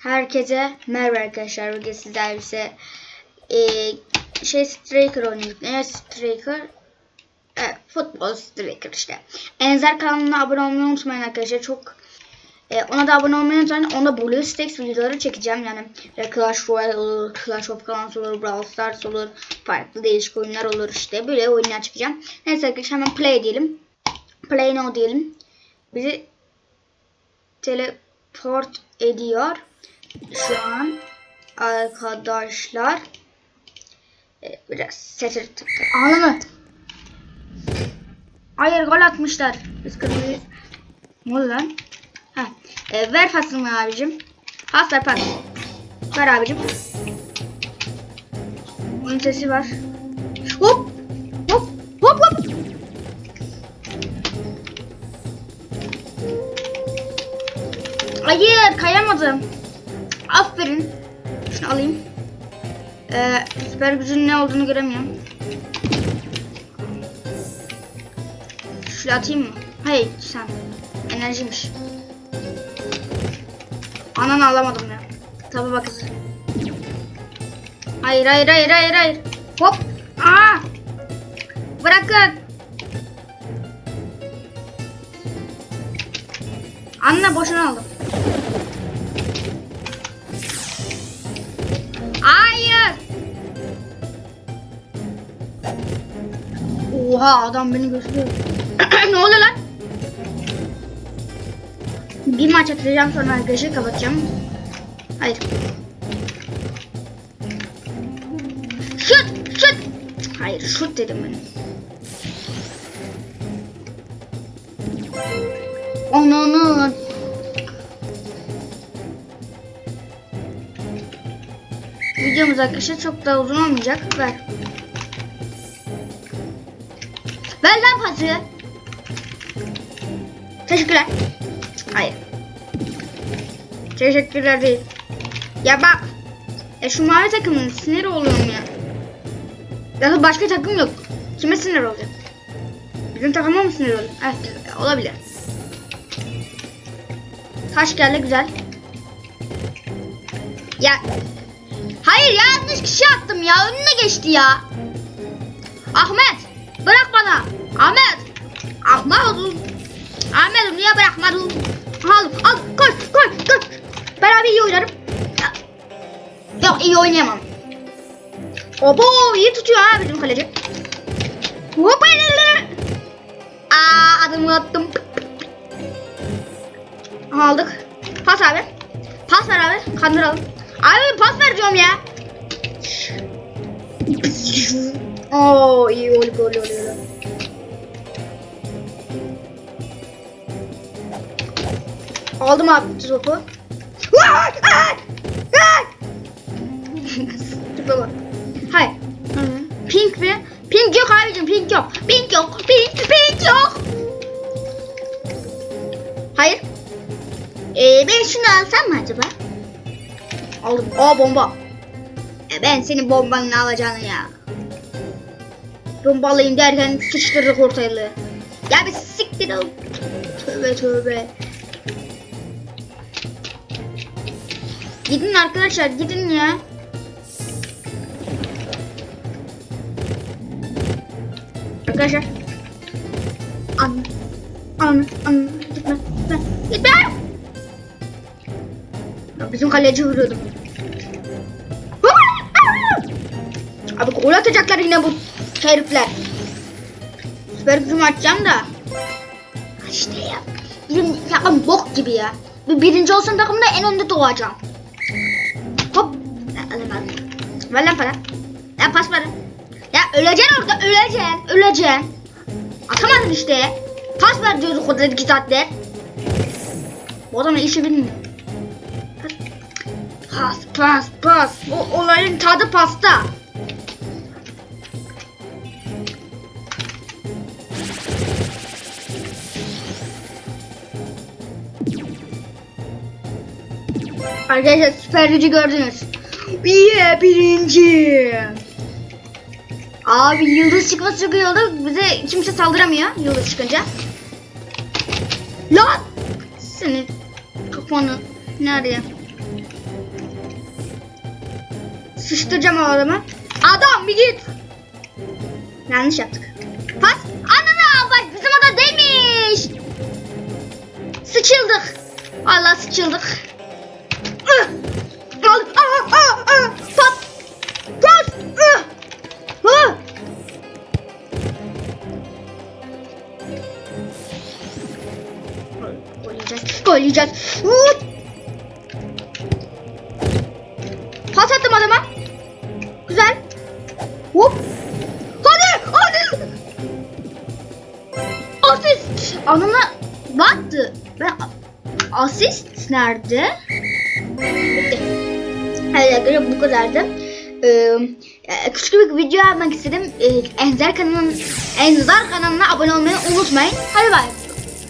Herkese merhaba arkadaşlar. Bugün sizlerle ise eee, şey Striker oynuyoruz. Ne Striker? Evet, futbol Striker işte. Enzer kanalına abone olmayı unutmayın arkadaşlar. Çok eee, ona da abone olmayı unutmayın. Onda Blue Stacks videoları çekeceğim. Yani böyle Clash Royale olur, Clash of Clans olur, Brawl Stars olur, farklı değişik oyunlar olur işte. Böyle oyunlar çekeceğim. Neyse arkadaşlar hemen play diyelim. Play now diyelim. Bizi teleport ediyor şu an arkadaşlar e, biraz sesir ağlama. Hayır gol atmışlar. Biz kırmızıyız ne oldu lan? Ha, e, ver pasını abicim. Pas ver pas. Ver abicim. Bunun sesi var. Hop! Hop! Hop hop! Hayır kayamadım. Aferin. Şunu alayım. Ee, süper gücün ne olduğunu göremiyorum. Şöyle atayım mı? Hayır sen. Enerjiymiş. Ananı alamadım ya. Tabi bak kızı. Hayır hayır hayır hayır hayır. Hop. Aa. Bırakın. Anne boşuna aldım. Oha adam beni gösteriyor. ne oluyor lan? Bir maç atacağım sonra arkadaşı kapatacağım. Hayır. Şut! Şut! Hayır şut dedim ben. Ananı. Videomuz arkadaşlar çok da uzun olmayacak. Ver. Ver lan pası. Teşekkürler. Hayır. Teşekkürler değil. Ya bak. Ya şu mavi takımın sinir oluyorum ya. Ya başka takım yok. Kime sinir olacak? Bizim takıma mı sinir olacak? Evet olabilir. Taş geldi güzel. Ya Hayır ya yanlış kişi attım ya. Önüne geçti ya. Niye bırakmadın? Al koş koş koş. Ben abi iyi oynarım. Yok iyi oynayamam. Obo iyi tutuyor ha bizim kaleci. Hop. Aa adımı attım. Aldık. Pas abi. Pas ver abi. Kandıralım. Abi pas ver diyorum ya. Oo iyi ol gol oluyor. Aldım abi topu. Tipe. Hayır. Pink mi? Pink yok abicim pink yok. Pink yok. Pink, pink yok. Hayır. Ee, ben şunu alsam mı acaba? Aldım. Aa bomba. E ben senin bombanı alacağını ya. Bombalayayım derken sıçtırdık ortalığı. Ya bir siktir ol. Tövbe tövbe. Gidin arkadaşlar gidin ya. Arkadaşlar. An. An. An. Gitme. Gitme. Gitme. Ya bizim kaleci vuruyordum. Abi gol atacaklar yine bu herifler. Süper gücümü açacağım da. İşte ya. Bizim ya bok gibi ya. Bir birinci olsun takımda en önde doğacağım. Ver lan para. Ya pas ver. Ya öleceksin orada öleceksin. Öleceksin. Atamadın işte. Pas ver diyoruz o kadar iki saatler. Bu adam işi bilmiyor. Pas pas pas. O olayın tadı pasta. Arkadaşlar süper gücü gördünüz. Yeah birinci. Abi yıldız çıkması çok iyi oldu. Bize kimse saldıramıyor yıldız çıkınca. Lan! Senin kafanı nereye? Sıçtıracağım o adamı. Adam bir git. Yanlış yaptık. Pas. Anana bak bizim ada değilmiş. Sıçıldık. Allah sıçıldık. Gol yiyeceğiz. Gol yiyeceğiz. Hut! Pas attım adama. Güzel. Hop. Hadi. Hadi. Asist. Anana baktı. Ben asist nerede? Bitti. Evet bu kadardı. Ee, küçük bir video yapmak istedim. Ee, Enzer kanalının Enzar kanalına abone olmayı unutmayın. Hadi bay.